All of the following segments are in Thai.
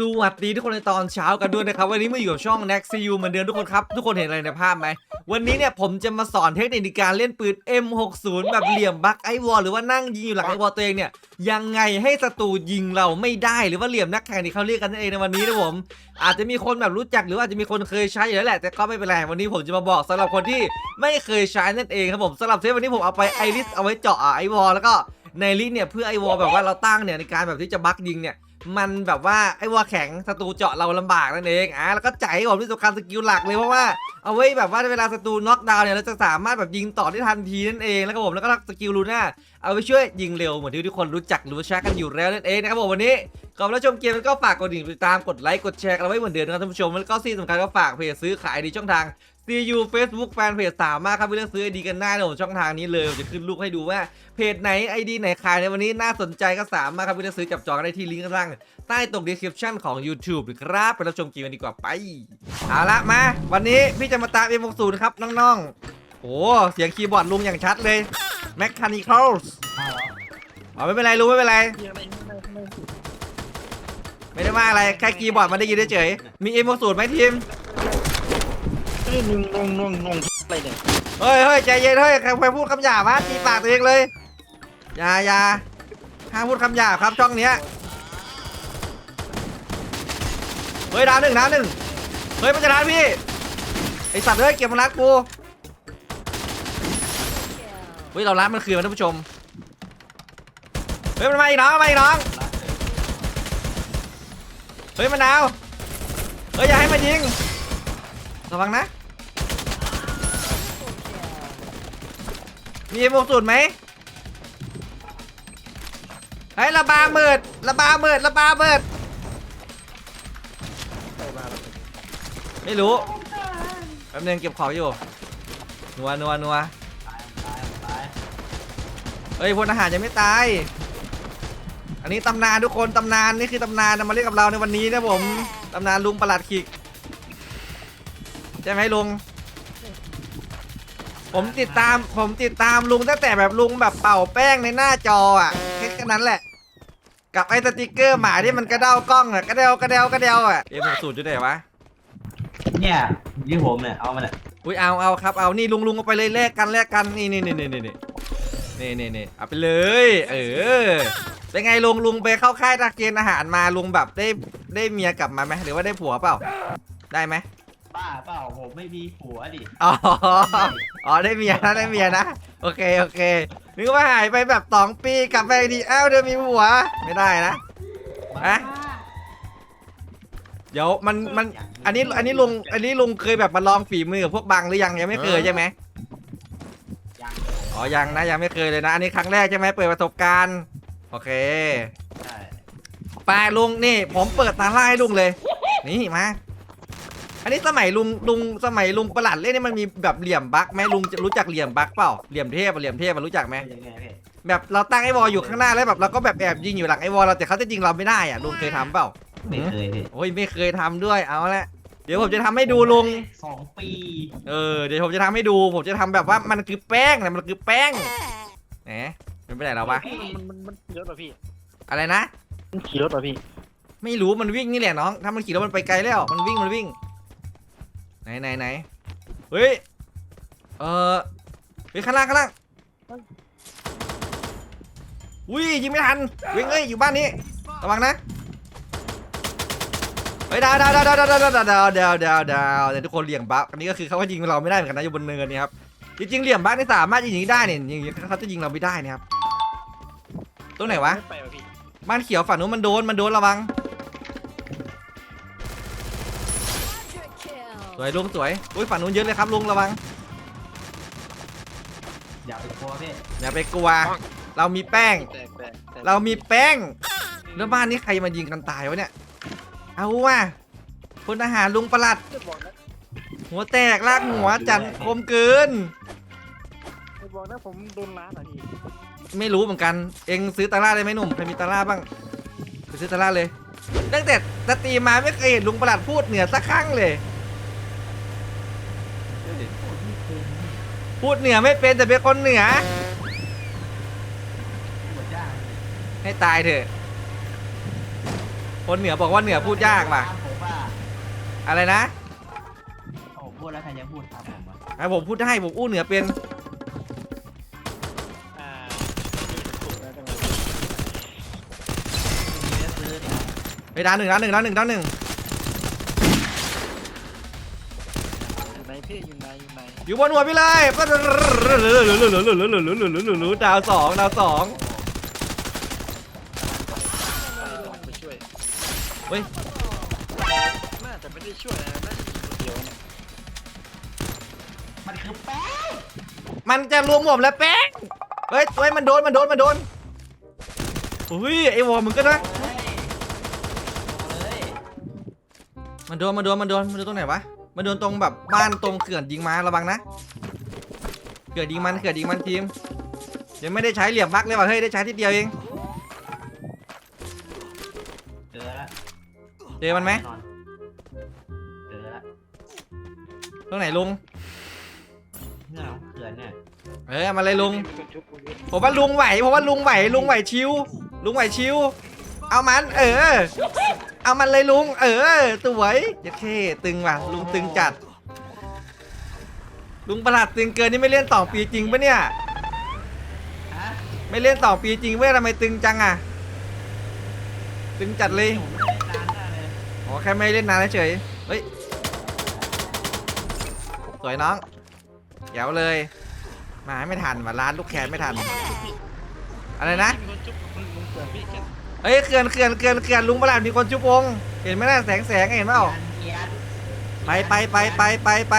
สวัสดีทุกคนในตอนเช้ากันด้วยนะครับ วันนี้มาอยู่กับช่อง Next CU เหมือนเดิมทุกคนครับ ทุกคนเห็นอะไรในภาพไหม วันนี้เนี่ยผมจะมาสอนเทคนิคในการเล่นปืน M60 แบบเหลี่ยมบักไอวอลหรือว่านั่งยิงอยู่หลังไอวอลตัวเองเนี่ย ยังไงให้ศัตรูยิงเราไม่ได้หรือว่าเหลี่ยมนักแข่งที่เขาเรียกกันนั่นเองในวันนี้นะผม อาจจะมีคนแบบรู้จักหรือว่าอาจจะมีคนเคยใช้อยู่แล้วแหละแต่ก็ไม่เป็นไรวันนี้ผมจะมาบอกสำหรับคนที่ไม่เคยใช้นั่นเองครับผมสำหรับเทปวันนี้ผมเอาไปไอริสเอาไว้เจาะไอวอลแล้วก็ในลิสเนี่ยเพื่อไอวอลแบบว่าเราตั้งเนี่ยในการแบบที่จะบักยิงเนี่ย มันแบบว่าไอ้วัวแข็งศัตรูเจาะเราลำบากนั่นเองอะแล้วก็ใจผมที่สำคัญสกิลหลักเลยเพราะว่าเอาไว้แบบว่าเวลาศัตรูน็อกดาวน์เนี่ยเราจะสามารถแบบยิงต่อได้ทันทีนั่นเองแล้วก็ผมแล้วก็สกิลลูน่า เอาไว้ช่วยยิงเร็วเหมือนที่ทุกคนรู้จักรือว่าใช้กันอยู่แล้วนั่นเองนะครับผมวันนี้ก่อนรับชมเกมก็ฝากกดติดตามกดไลค์กดแชร์กันเอาไว้เหมือนเดิมนะครับท่านผู้ชมแล้วก็ที่สำคัญก็ฝากเพจซื้อขายดีช่องทาง CU Facebook Fanpage สามารถครับไปเลือกซื้อไอดีกันได้นะผมช่องทางนี้เลยผมจะขึ้นรูปให้ดูว่าเพจไหนไอดีไหนขายในวันนี้น่าสนใจก็สามารถครับไปเลือกซื้อจับจองได้ที่ลิงก์ข้างล่างใต้ตรง description ของ YouTube หรือครับไปรับชมเกมกันดีกว่าไปเอาละมา วันนี้พี่จะมาตาม M60 ครับน้องๆโอ้เสียงคีย์บอร์ดลุงอย่างชัดเลย Mechanicals อ๋อไม่เป็นไรลุงไม่เป็นไรเฮียอะไรไม่ไม่ไม่ไม่ได้ว่าอะไร แค่คีย์บอร์ดมันได้ยินเฉยๆมี M60 ไหมทีมเฮ้ยนุ่งนุ่งนุ่งนุ่งอะไรเนี่ยเฮ้ยเฮ้ยใจเย็นเฮ้ยใครใครพูดคำหยาบวะตีปากตัวเองเลยอย่าอย่าห้ามพูดคำหยาบครับช่องเนี้ยเฮ้ยดาวหนึ่งดาวหนึ่งเฮ้ยมันจะรัดพี่ไอสัตว์เฮ้ยเก็บมันรัดกู เฮ้ยเรารัดมันคืนมาท่านผู้ชม เฮ้ยมันมาอีกน้องมาอีกน้อง เฮ้ยมันดาว เฮ้ยอย่าให้มันยิง ระวังนะมีโมสูตรไหมเฮ้ยระบาเมิดระบาเมิดระบาเมิดใส่มาแล้วไม่รู้แป๊บนึงเก็บของอยู่นัวนัวนัว เฮ้ยพลทหารยังไม่ตาย อันนี้ตำนานทุกคนตำนานนี่คือตำนานนะมาเล่นกับเราในวันนี้นะผมตำนานลุงประหลัดขิกใช่ไหมลุง ผมติดตามผมติดตามลุงตั้งแต่แบบลุงแบบเป่าแป้งในหน้าจออะแค่แค่นั้นแหละ กับไอ้สติกเกอร์หมาที่มันกระเด้ากล้องอะกระเดวกระเดวกระเดวอะเอ็มสูตรอยู่ไหนวะเนี่ยที่ผมเนี่ยเอามาเนี่ยอุ้ยเอาเอาครับเอานี่ลุงลุงเอาไปเลยแลกกันแลกกันนี่นี่นี่นี่นี่ นี่นี่นี่นี่เอาไปเลย เออ เป็นไงลุงลุงไปเข้าค่ายทหารเกณฑ์อาหารมาลุงแบบได้ได้เมียกลับมาไหมหรือว่าได้ผัวเปล่า ได้ไหมบ้าเปล่าผมไม่มีผัวดิอ๋ออ๋อได้เมียนะได้เมียนะ โอเคโอเคนึกว่าหายไปแบบสองปีกลับไปดีอ้าวเดี๋ยวมีผัวไม่ได้นะอะเดี๋ยวมันมันอันนี้อันนี้ลุงอันนี้ลุงเคยแบบมาลองฝีมือกับพวกบังหรือยังยังไม่เคยใช่ไหมยัง อ๋อยังนะยังไม่เคยเลยนะ อันนี้ครั้งแรกใช่ไหมเปิดประสบการณ์ โอเคใช่ไปลุงนี่ ผมเปิดตาล่าให้ลุงเลย นี่มาอันนี้สมัยลุงลุงสมัยลุงประหลัดเล่นนี่มันมีแบบเหลี่ยมบั๊กไหมลุงจะรู้จักเหลี่ยมบั๊กเปล่าเหลี่ยมเทพอะเหลี่ยมเทพมันรู้จักไหมยังไงพี่แบบเราตั้งไอ้วอลอยู่ข้างหน้าแล้วแบบเราก็แบบแอบยิงอยู่หลังไอ้วอลเราแต่เขาจะยิงเราไม่ได้อะลุงเคยทำเปล่าไม่เคยพี่โอ้ยไม่เคยทำด้วยเอาละ เดี๋ยวผมจะทำให้ดูลุง สองปีเออ เดี๋ยวผมจะทำให้ดู ผมจะทำแบบว่ามันคือแป้งนะมันคือแป้งแหมมันไปไหนแล้ววะ มันมันมันขี่รถป่ะพี่ อะไรนะ มันขี่รถป่ะพี่ ไม่รู้มันวิ่งนี่แหละน้อง ถ้ามันขี่แล้วมันไปไกลแล้ว มันวิ่งมันวิ่ง ไหนไหนไหนเฮ้ย เออเฮ้ยข้างล่างข้างล่างอุ้ยยิงไม่ทันวิ่งเอ้ยอยู่บ้านนี้ ระวังนะ เฮ้ยดาวดาวดาวดาวดาวดาวดาวดาวดาวดาวแต่ทุกคนเหลี่ยมบัฟอันนี้ก็คือเขาก็ยิงเราไม่ได้เหมือนกันนะอยู่บนเนินนี่ครับจริงๆเหลี่ยมบัฟนี่สามารถยิงอย่างนี้ได้เนี่ยยิงเขาจะยิงเราไม่ได้นะครับตรงไหนวะไม่ไปป่ะพี่บ้านเขียวฝั่งนู้นมันโดนมันโดนระวังสวยลุงสวยอุ้ยฝั่งนู้นเยอะเลยครับลุงระวังอย่าไปกลัวพี่อย่าไปกลัว เรามีแป้ง แตกแตกแตกเรามีแป้ง แล้วบ้านนี้ใครมายิงกันตายวะเนี่ย เอาว่ะพลทหารลุงประหลัดไม่บอกนะหัวแตกลากหัวจันคมเกินไม่บอกนะผมโดนล้านอะพี่ไม่รู้เหมือนกัน เองซื้อตาล่าได้ไหมหนุ่มใครมีตาล่าบ้างไปซื้อตาล่าเลยตั้งแต่สตรีมมาไม่เคยเห็นลุงประหลัดพูดเหนือสักครั้งเลย พูดเหนือไม่เป็นแต่เป็นคนเหนือหมดย่างให้ตายเถอะ คนเหนือบอกว่าเหนือพูดยากว่ะ ผมว่าอะไรนะโอ้พูดแล้วใครจะพูดครับผมวะไอ้ผมพูดได้ผมอู้เหนือเป็นอ่าถูกแล้วจังเลยมีเนื้อซื้อเนี่ยไปดาวหนึ่งดาวหนึ่งดาวหนึ่งดาวหนึ่งอยู่ไหนพี่อยู่ไหนอยู่ไหนอยู่บนหัวพี่เลยดาวสองดาวสอง ไปช่วย เฮ้ย น่าจะไม่ได้ช่วยนะน่าจะอยู่คนเดียวนะมันคือแป้งมันจะรวมผมแล้วแป้งเฮ้ยเฮ้ยมันโดน มันโดน มันโดนอุ้ยไอ้วอมึงก็นะ โอ้ยโอ้ยมันโดน มันโดน มันโดน มันโดนตรงไหนวะ มันโดนตรงแบบบ้านตรงเขื่อนยิงมาระวังนะ เขื่อนยิงมัน เขื่อนยิงมันทีมยังไม่ได้ใช้เหลี่ยมบักเลยว่ะ เฮ้ย ได้ใช้ทีเดียวเอง เจอมันไหมแน่นอนเจอแล้วตรงไหนลุงเงื่อนของเขื่อนเนี่ย เออมาเลยลุงมีคนชุบกูอยู่ผมว่าลุงไหวผมว่าลุงไหวลุงไหวชิว ลุงไหวชิว เอามัน เออ เอามันเลยลุง เออสวยเยัดเข้ตึงว่ะ ลุงตึงจัด ลุงประหลัดตึงเกินนี่ไม่เล่นต่อปีจริงปะเนี่ย ฮะไม่เล่นต่อปีจริงเว้ยทำไมตึงจังอะ ตึงจัดเลย ผมไม่ อ๋อแค่ไม่เล่นนานเฉยเฮ้ยสวยน้องเดี๋ยวเลย มาไม่ทันว่ะร้านลูกแคนไม่ทัน อะไรนะมีคนชุบลุงลุงเปิดพี่แกเอ้ยเขื่อนเขื่อนเขื่อนเขื่อนลุงประหลาดมีคนชุบวงเห็นไหมน่ะแสงแสงเห็นเปล่าเกียร์ไปไปไปไปไปไป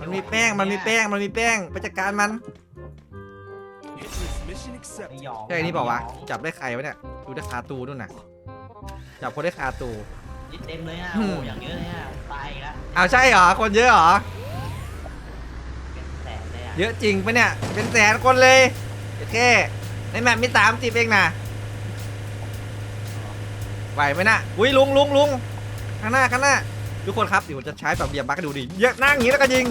มันมีแป้งมันมีแป้งมันมีแป้งไปจัดการมัน Mission accepted. ไม่ยอมใช่นี่เปล่าวะจับได้ใครวะเนี่ยดูได้คาตูนู่นน่ะจับคนได้คาตู ยึดเต็มเลยอะอืโอ้มอย่างเยอะเลยอะตายอีกแล้วอ้าวใช่เหรอ คนเยอะเหรอ เป็นแสนเลยอะเยอะจริงปะเนี่ย เป็นแสนคนเลยโอเคในแมปมีสามสิบเองนะไหวไหมน่ะอุ้ยลุงลุงลุงข้างหน้าข้างหน้าทุกคนครับเดี๋ยวผมจะใช้แบบเหลี่ยมบักให้ดูดิเยอะนั่งอย่างนี้แล้วก็ยิง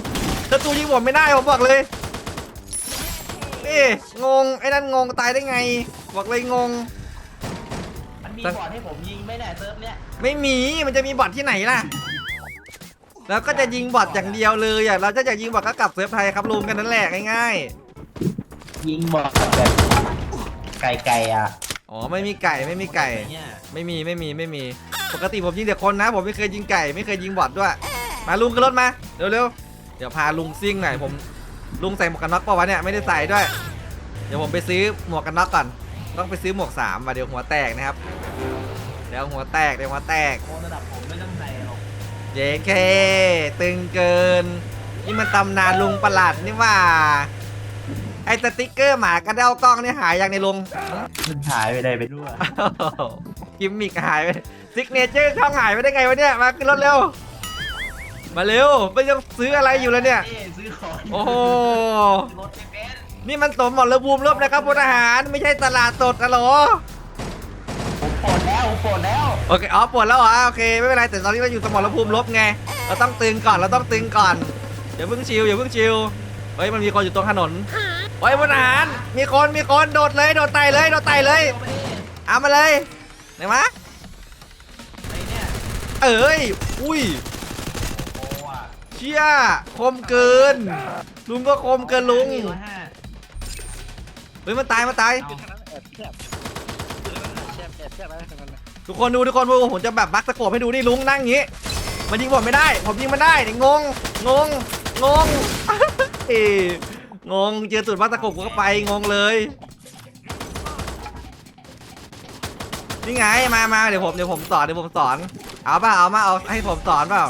ศัตรูยิงผมไม่ได้ผมบอกเลยนี่งงไอ้นั่นงงตายได้ไง บอกเลยงง มันมีแต่บอร์ดให้ผมยิงไหม่แน่ยเซิร์ฟเนี้ยไม่มีมันจะมีบอทที่ไหนล่ะ แล้วก็จะยิงบอทอย่างเดียวเลยอะเราจะอยากยิงบอทก็กลับเซิร์ฟไทยครับลุงกันนั่นแหละง่ายยิงบอร์ดแบบไก่ๆอะๆอ๋อไม่มีไก่ไม่มีไก่ เนี่ยไม่มีไม่มีไม่มี ปกติผมยิงแต่คนนะ ผมไม่เคยยิงไก่ไม่เคยยิงบอทด้วย มาลุงขึ้นรถมาเร็วๆเดี๋ยวพาลุงซิ่งหน่อยผมลุงใส่หมวกกันน็อกเปล่าวะเนี่ยไม่ได้ใส่ด้วย เดี๋ยวผมไปซื้อหมวกกันน็อกก่อน ต้องไปซื้อหมวกสามว่ะเดี๋ยวหัวแตกนะครับ เดี๋ยวหัวแตกเดี๋ยวหัวแตกโอ้ระดับผมไม่ต้องใส่หรอกเย้เคตึงเกิน นี่มันตำนานลุงประหลัดนี่ว่า ไอ้สติ๊กเกอร์หมากระเด้ากล้องนี่หายยังในลุง มันหายไปได้ไปด้วยกิมมิกหายไปซิกเนเจอร์ช่องหายไปได้ไงวะเนี่ย มาขึ้นรถเร็ว มาเร็วไม่ต้องซื้ออะไรอยู่แล้วเนี่ย ซื้อของโอ้โห รถไม่เป็นนี่มันสมหมรภูมิรบนะครับพลทหารไม่ใช่ตลาดสดอะโหลผม ปลดแล้วผมปลดแล้วโอเคอ๋อปวดแล้วเหรอโอเคไม่เป็นไรแต่ตอนนี้เราอยู่สมรภูมิรบไงเราต้องตึงก่อนเราต้องตึงก่อนอย่าเพิ่งชิวอย่าเพิ่งชิวเฮ้ยมันมีคนอยู่ตรงถนนเฮ้ยพลทหารมีคนมีคนโดดเลยโดดไต่เลยโดดไต่เลยเอามาเลยไหนวะไอ้เนี่ยเอ้ยอุ้ยโอ้อะเชี่ยคมเกิน ลุงก็คมเกินลุงร้อยห้าเฮ้ยมันตายมันตายเอา ทางนั้นแอบแคบแคบแอบแคบอะไรทางนั้นนะทุกคนดูทุกคนดูผมจะแบบบักสะโกบให้ดูนี่ลุงนั่งอย่างงี้มันยิงผมไม่ได้ ผมยิงมันได้นี่งงงงงงเอ้ยงงเจอสุดบักสะโกบกูก็ไปงงเลยนี่ไงมามาเดี๋ยวผมเดี๋ยวผมสอนเดี๋ยวผมสอนเอาเปล่าเอามาเอาให้ผมสอนเปล่า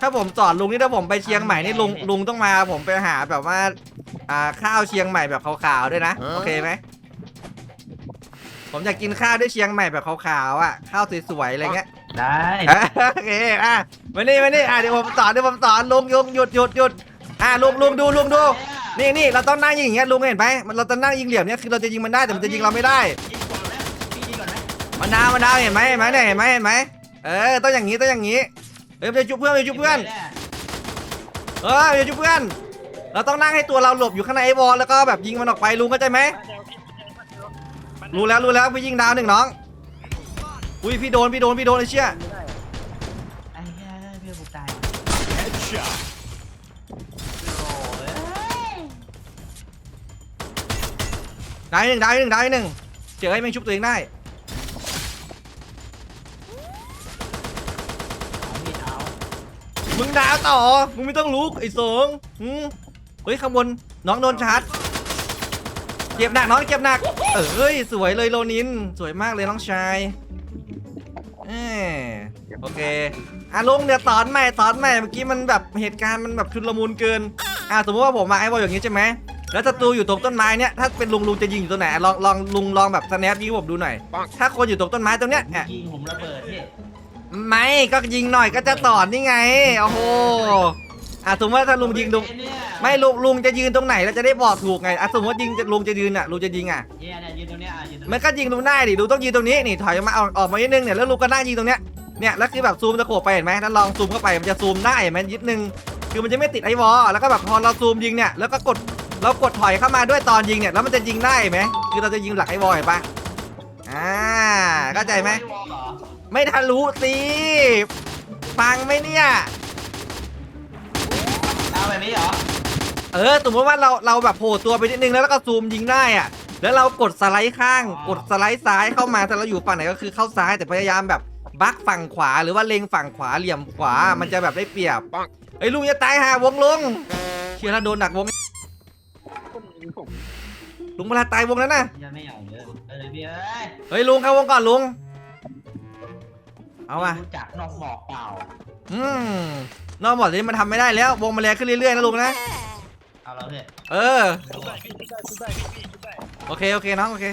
ถ้าผมสอนลุงนี่ถ้าผมไปเชียงใหม่นี่ลุงลุงต้องมาผมไปหาแบบว่าอ่าข้าวเชียงใหม่แบบขาวๆด้วยนะโอเคไหม ผมอยากกินข้าวด้วยเชียงใหม่แบบขาวๆอะข้าวสวยๆอะไรเงี้ยได้โอเคอะมานี่มานี่อะเดี๋ยวผมสอนเดี๋ยวผมสอนลุงยุงหยุดหยุดหยุดอะลุงลุงดูลุงดูนี่นี่เราต้องนั่งยิงอย่างเงี้ยลุงเห็นไหมมันเราต้องนั่งยิงเหลี่ยมเนี้ยคือเราจะยิงมันได้แต่มันจะยิงเราไม่ได้ยิงก่อนนะพี่ยิงก่อนนะมันดาวมันดาวเห็นไหมเห็นไหมเนี่ยเห็นไหมเห็นไหมเออต้องอย่างงี้ต้องอย่างงี้เฮ้ยไปจุบเพื่อนไปจุบเพื่อนเออไปจุบเพื่อนเราต้องนั่งให้ตัวเราหลบอยู่ข้างในไอ้วอลแล้วก็แบบยิงมันออกไปลุงเข้าใจไหมมาเดี๋ยวพี่มันเดี๋ยวมัน รู้แล้วรู้แล้วไปยิงดาวหนึ่งน้อง อุ้ยพี่โดนพี่โดนพี่โดนไอ้เชี่ยไอ้เหี้ยเพื่อนกูตาย Headshot. โอ้ยได้หนึ่งได้หนึ่งได้หนึ่งเจอให้แม่งชุบตัวเองได้เอาพี่เอามึงดาวต่อมึงไม่ต้องลุกไอ้สงหืมเฮ้ยข้างบนน้องโดนชาร์จ เจ็บหนักน้องเจ็บหนัก เออเฮ้ยสวยเลยโลนิน สวยมากเลยน้องชายเออโอเคอะลุงเดี๋ยวสอนใหม่สอนใหม่เมื่อกี้มันแบบเหตุการณ์มันแบบชุลมุนเกินอะสมมติว่าผมมาไอ้บอลอย่างนี้ใช่ไหมแล้วศัตรูอยู่ตรงต้นไม้เนี่ยถ้าเป็นลุงลุงจะยิงอยู่ตรงไหนลองลองลุงลองแบบสแนปยิงให้ผมดูหน่อยถ้าคนอยู่ตรงต้นไม้ตรงเนี้ยอะยิงผมระเบิดพี่ไม่ก็ยิงหน่อยก็จะสอนนี่ไงโอ้โห อะสมมติว่าถ้าลุงยิงลุงเนี่ยไม่ลุงลุงจะยืนตรงไหนแล้วจะได้บอกถูกไงอะสมมติยิงจะลุงจะยืนอะลุงจะยิงอะเนี่ยเนี่ยยืนตรงเนี้ยอะยืนตรงมันก็ยิงลุงได้ดิลุงต้องยืนตรงนี้นี่ถอยออกมาออกออกมานิดนึงเนี่ยแล้วลุงก็นั่งยิงตรงเนี้ยเนี่ยแล้วคือแบบซูมตะโขบไปเห็นไหมแล้วลองซูมเข้าไปมันจะซูมได้เห็นไหมยิดนึงคือมันจะไม่ติดไอ้วอลแล้วก็แบบพอเราซูมยิงเนี่ยแล้วก็กดเรากดถอยเข้ามาด้วยตอนยิงเนี่ยแล้วมันจะยิงได้เห็นไหมคือเราจะยิงหลักไอ้วอลเห็นปะอ่าเข้าใจไหมวอลเหรอไม่ทะลุสิฟังไหมเนี่ย เอาแบบนี้เหรอ เออสมมติว่าเราเราแบบโผล่ตัวไปนิดนึงแล้วก็ซูมยิงได้อะแล้วเรากดสไลด์ข้าง กดสไลด์ซ้ายเข้ามาแต่เราอยู่ฝั่งไหนก็คือเข้าซ้ายแต่พยายามแบบบักฝั่งขวาหรือว่าเล็งฝั่งขวาเหลี่ยมขวา มันจะแบบได้เปรียบไอ้ยลุงจะตายหาวงลุงเชียร์แล้วโดนหนักวงคนยิงผมลุงเวลาตายวงแล้วนะยังไม่เอาเลยเออพี่เอ้ยเฮ้ยลุงเข้าวงก่อนลุง เอาว่ะรู้จักนอกหมอกเปล่า อืม นอกหมดนี้มันทำไม่ได้แล้ว วงมันแรงขึ้นเรื่อยๆนะลุงนะ เอาแล้วพี่เออ ชุบได้พี่ชุบได้ชุบได้พี่พี่ชุบได้โอเคโอเคน้องโอเค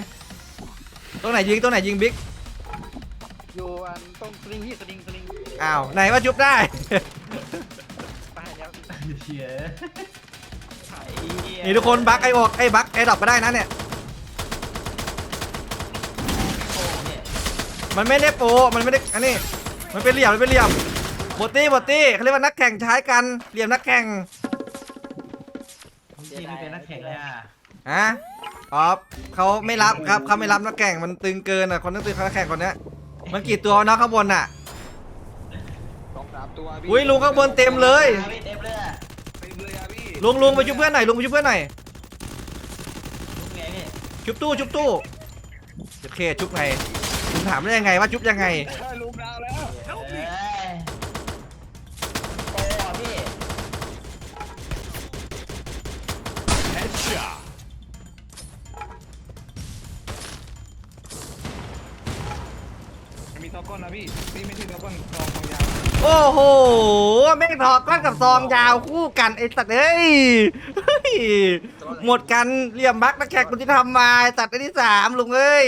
ตรงไหนยิงตรงไหนยิงบิ๊ก อยู่อันต้นสลิงพี่สลิงสลิงอ้าวไหนว่าจุบได้ ตายแล้วพี่เชียไอ้เหี้ยนี่ทุกคนบักไอออกไอบักไอดรอปมาได้นะเนี่ย โอ้เนี่ยมันไม่ได้โปรมันไม่ได้ อันนี้ มันเป็นเหลี่ยมมันเป็นเหลี่ยม บอตตี้บอตตี้เขาเรียกว่านักแข่งใช้กันเหลี่ยมนักแข่งจริงๆเป็นนักแข่งเนี่ยฮะอ๋อเขาไม่รับครับเขาไม่รับนักแข่งมันตึงเกินอะคนนั้นตึงเขานักแข่งคนเนี้ยมันกี่ตัวเนาะข้างบนอะสองสามตัวพี่อุ้ยลุงข้างบนเต็มเลยพี่เต็มเลยอะเต็มเลยอะพี่ลุงลุงไปชุบเพื่อนหน่อยลุงไปชุบเพื่อนหน่อยลุงไงพี่ชุบตู้ชุบตู้โอเคชุบไงลุงถามได้ยังไงว่าชุบยังไง อก้อนนะพี่พี่ไม่ใช่ทอก้อนซองทองยาวโอ้โหแม่งถอดก้อนกับซองยาวคู่กันไอ้สัตว์เอ้ยเฮ้ยหมดกันเหลี่ยมบักนักแขกคนที่ทำมาไอ้สัตว์ไอ้ที่สามลุงเอ้ย